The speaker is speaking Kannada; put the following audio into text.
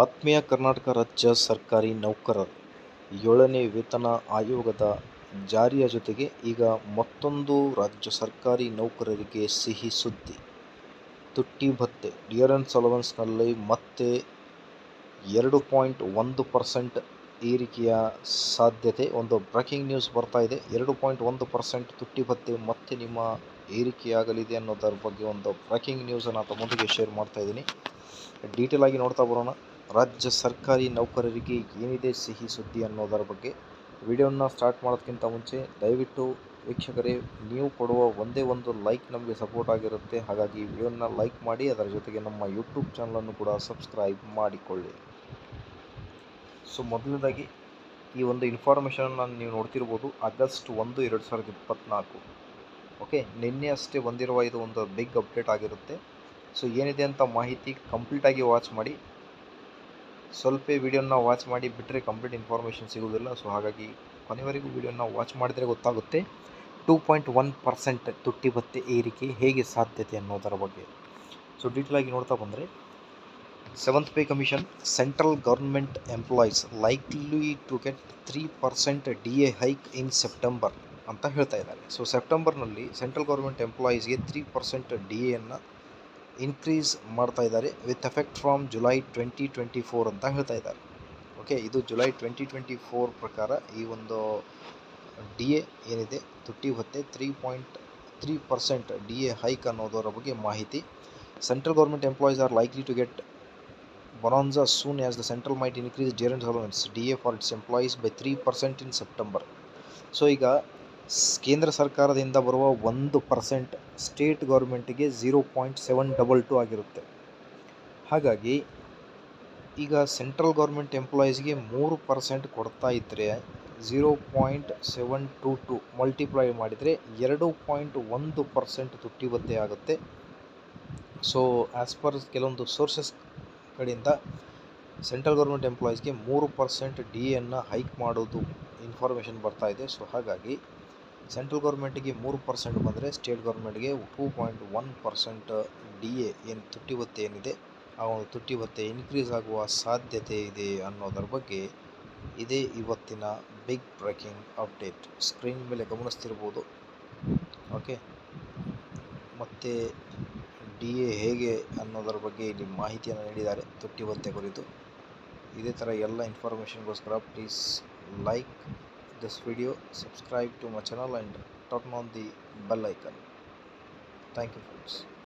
ಆತ್ಮೀಯ ಕರ್ನಾಟಕ ರಾಜ್ಯ ಸರ್ಕಾರಿ ನೌಕರರು. ಏಳನೇ ವೇತನ ಆಯೋಗದ ಜಾರಿಯ ಜೊತೆಗೆ ಈಗ ಮತ್ತೊಂದು ರಾಜ್ಯ ಸರ್ಕಾರಿ ನೌಕರರಿಗೆ ಸಿಹಿ ಸುದ್ದಿ. ತುಟ್ಟಿ ಭತ್ತೆ ಡಿಯರ್ ಡಿಯರೆನ್ಸ್ ಅಲವೆನ್ಸ್ನಲ್ಲಿ ಮತ್ತೆ ಎರಡು ಪಾಯಿಂಟ್ ಒಂದು ಪರ್ಸೆಂಟ್ ಏರಿಕೆಯ ಸಾಧ್ಯತೆ. ಒಂದು ಬ್ರೇಕಿಂಗ್ ನ್ಯೂಸ್ ಬರ್ತಾ ಇದೆ. ಎರಡು ಪಾಯಿಂಟ್ ಒಂದು ಪರ್ಸೆಂಟ್ ತುಟ್ಟಿ ಭತ್ತೆ ಮತ್ತೆ ನಿಮ್ಮ ಏರಿಕೆಯಾಗಲಿದೆ ಅನ್ನೋದರ ಬಗ್ಗೆ ಒಂದು ಬ್ರೇಕಿಂಗ್ ನ್ಯೂಸನ್ನು ತಮ್ಮೊಂದಿಗೆ ಶೇರ್ ಮಾಡ್ತಾ ಇದ್ದೀನಿ. ಡೀಟೇಲ್ ನೋಡ್ತಾ ಬರೋಣ. ರಾಜ್ಯ ಸರ್ಕಾರಿ ನೌಕರರಿಗೆ ಏನಿದೆ ಸಿಹಿ ಸುದ್ದಿ ಅನ್ನೋದರ ಬಗ್ಗೆ ವಿಡಿಯೋನ ಸ್ಟಾರ್ಟ್ ಮಾಡೋದಕ್ಕಿಂತ ಮುಂಚೆ ದಯವಿಟ್ಟು ವೀಕ್ಷಕರೇ, ನೀವು ಕೊಡುವ ಒಂದೇ ಒಂದು ಲೈಕ್ ನಮಗೆ ಸಪೋರ್ಟ್ ಆಗಿರುತ್ತೆ. ಹಾಗಾಗಿ ವಿಡಿಯೋನ ಲೈಕ್ ಮಾಡಿ, ಅದರ ಜೊತೆಗೆ ನಮ್ಮ ಯೂಟ್ಯೂಬ್ ಚಾನಲನ್ನು ಕೂಡ ಸಬ್ಸ್ಕ್ರೈಬ್ ಮಾಡಿಕೊಳ್ಳಿ. ಸೊ ಮೊದಲನೇದಾಗಿ ಈ ಒಂದು ಇನ್ಫಾರ್ಮೇಷನನ್ನು ನೀವು ನೋಡ್ತಿರ್ಬೋದು ಆಗಸ್ಟ್ ಒಂದು, ಎರಡು ಸಾವಿರದ ಇಪ್ಪತ್ತ್ನಾಲ್ಕು ಓಕೆ ನಿನ್ನೆ ಅಷ್ಟೇ ಬಂದಿರುವ ಇದು ಒಂದು ಬಿಗ್ ಅಪ್ಡೇಟ್ ಆಗಿರುತ್ತೆ. ಸೊ ಏನಿದೆ ಅಂತ ಮಾಹಿತಿ ಕಂಪ್ಲೀಟಾಗಿ ವಾಚ್ ಮಾಡಿ. ಸ್ವಲ್ಪ ವಿಡಿಯೋನ ವಾಚ್ ಮಾಡಿ ಬಿಟ್ಟರೆ ಕಂಪ್ಲೀಟ್ ಇನ್ಫಾರ್ಮೇಷನ್ ಸಿಗೋದಿಲ್ಲ ಸೊ, ಹಾಗಾಗಿ ಕೊನೆವರೆಗೂ ವಿಡಿಯೋನ ವಾಚ್ ಮಾಡಿದರೆ ಗೊತ್ತಾಗುತ್ತೆ. ಟೂ ಪಾಯಿಂಟ್ ಒನ್ ಪರ್ಸೆಂಟ್ ತುಟ್ಟಿ ಬತ್ತೆ ಏರಿಕೆ ಹೇಗೆ ಸಾಧ್ಯತೆ ಅನ್ನೋದರ ಬಗ್ಗೆ. ಸೊ ಡೀಟೇಲಾಗಿ ನೋಡ್ತಾ ಬಂದರೆ seventh pay commission central government employees likely to get three percent D A hike in September ಅಂತ ಹೇಳ್ತಾ ಇದ್ದಾರೆ. ಸೊ ಸೆಪ್ಟೆಂಬರ್ನಲ್ಲಿ ಸೆಂಟ್ರಲ್ ಗೌರ್ಮೆಂಟ್ ಎಂಪ್ಲಾಯೀಸ್ಗೆ ತ್ರೀ ಪರ್ಸೆಂಟ್ ಡಿ ಎಯನ್ನು ಇನ್ಕ್ರೀಸ್ ಮಾಡ್ತಾ ಇದ್ದಾರೆ with effect from July twenty twenty four ಅಂತ ಹೇಳ್ತಾ ಇದ್ದಾರೆ. ಓಕೆ ಇದು ಜುಲೈ ಟ್ವೆಂಟಿ ಟ್ವೆಂಟಿ ಫೋರ್ ಪ್ರಕಾರ ಈ ಒಂದು ಡಿ ಎ ಏನಿದೆ, ತುಟ್ಟಿ ಹೊತ್ತೆ three point three percent D A hike ಅನ್ನೋದರ ಬಗ್ಗೆ ಮಾಹಿತಿ. Central government employees are likely to get bonanza soon as the central might increase dearness allowance D A for its employees by three percent in September so ಈಗ ಕೇಂದ್ರ ಸರ್ಕಾರದಿಂದ ಬರುವ ಒಂದು percent state ಗೌರ್ಮೆಂಟಿಗೆ zero point seven double two ಆಗಿರುತ್ತೆ. ಹಾಗಾಗಿ ಈಗ ಸೆಂಟ್ರಲ್ ಗೌರ್ಮೆಂಟ್ ಎಂಪ್ಲಾಯೀಸ್ಗೆ ಮೂರು ಪರ್ಸೆಂಟ್ ಕೊಡ್ತಾ ಇದ್ದರೆ zero point seven to to multiply ಮಾಡಿದರೆ ಎರಡು ಪಾಯಿಂಟ್ ಒಂದು ಪರ್ಸೆಂಟ್ ತುಟ್ಟಿ ಭತ್ಯೆ ಆಗುತ್ತೆ. ಸೊ ಆ್ಯಸ್ ಪರ್ ಕೆಲವೊಂದು ಸೋರ್ಸಸ್ ಕಡೆಯಿಂದ ಸೆಂಟ್ರಲ್ ಗೌರ್ಮೆಂಟ್ ಎಂಪ್ಲಾಯೀಸ್ಗೆ ಮೂರು ಪರ್ಸೆಂಟ್ ಡಿ ಎನ್ನು ಹೈಕ್ ಮಾಡೋದು ಇನ್ಫಾರ್ಮೇಷನ್ ಬರ್ತಾ ಇದೆ. ಸೊ ಹಾಗಾಗಿ ಸೆಂಟ್ರಲ್ ಗೌರ್ಮೆಂಟಿಗೆ ಮೂರು ಪರ್ಸೆಂಟ್ ಬಂದರೆ state ಗೌರ್ಮೆಂಟ್ಗೆ two point one percent D A ಏನು ತುಟ್ಟಿ ಭತ್ಯೆ ಏನಿದೆ, ಆ ಒಂದು ತುಟ್ಟಿ ಭತ್ತೆ ಇನ್ಕ್ರೀಸ್ ಆಗುವ ಸಾಧ್ಯತೆ ಇದೆ ಅನ್ನೋದರ ಬಗ್ಗೆ ಇದೇ ಇವತ್ತಿನ ಬಿಗ್ ಬ್ರೇಕಿಂಗ್ ಅಪ್ಡೇಟ್ ಸ್ಕ್ರೀನ್ ಮೇಲೆ ಗಮನಿಸ್ತಿರ್ಬೋದು. ಓಕೆ ಮತ್ತು ಡಿ ಎ ಹೇಗೆ ಅನ್ನೋದರ ಬಗ್ಗೆ ಇಲ್ಲಿ ಮಾಹಿತಿಯನ್ನು ನೀಡಿದ್ದಾರೆ ತುಟ್ಟಿ ಭತ್ಯೆ ಕುರಿತು. ಇದೇ ಥರ ಎಲ್ಲ ಇನ್ಫಾರ್ಮೇಷನ್ಗೋಸ್ಕರ please like this video subscribe to my channel and turn on the bell icon. Thank you friends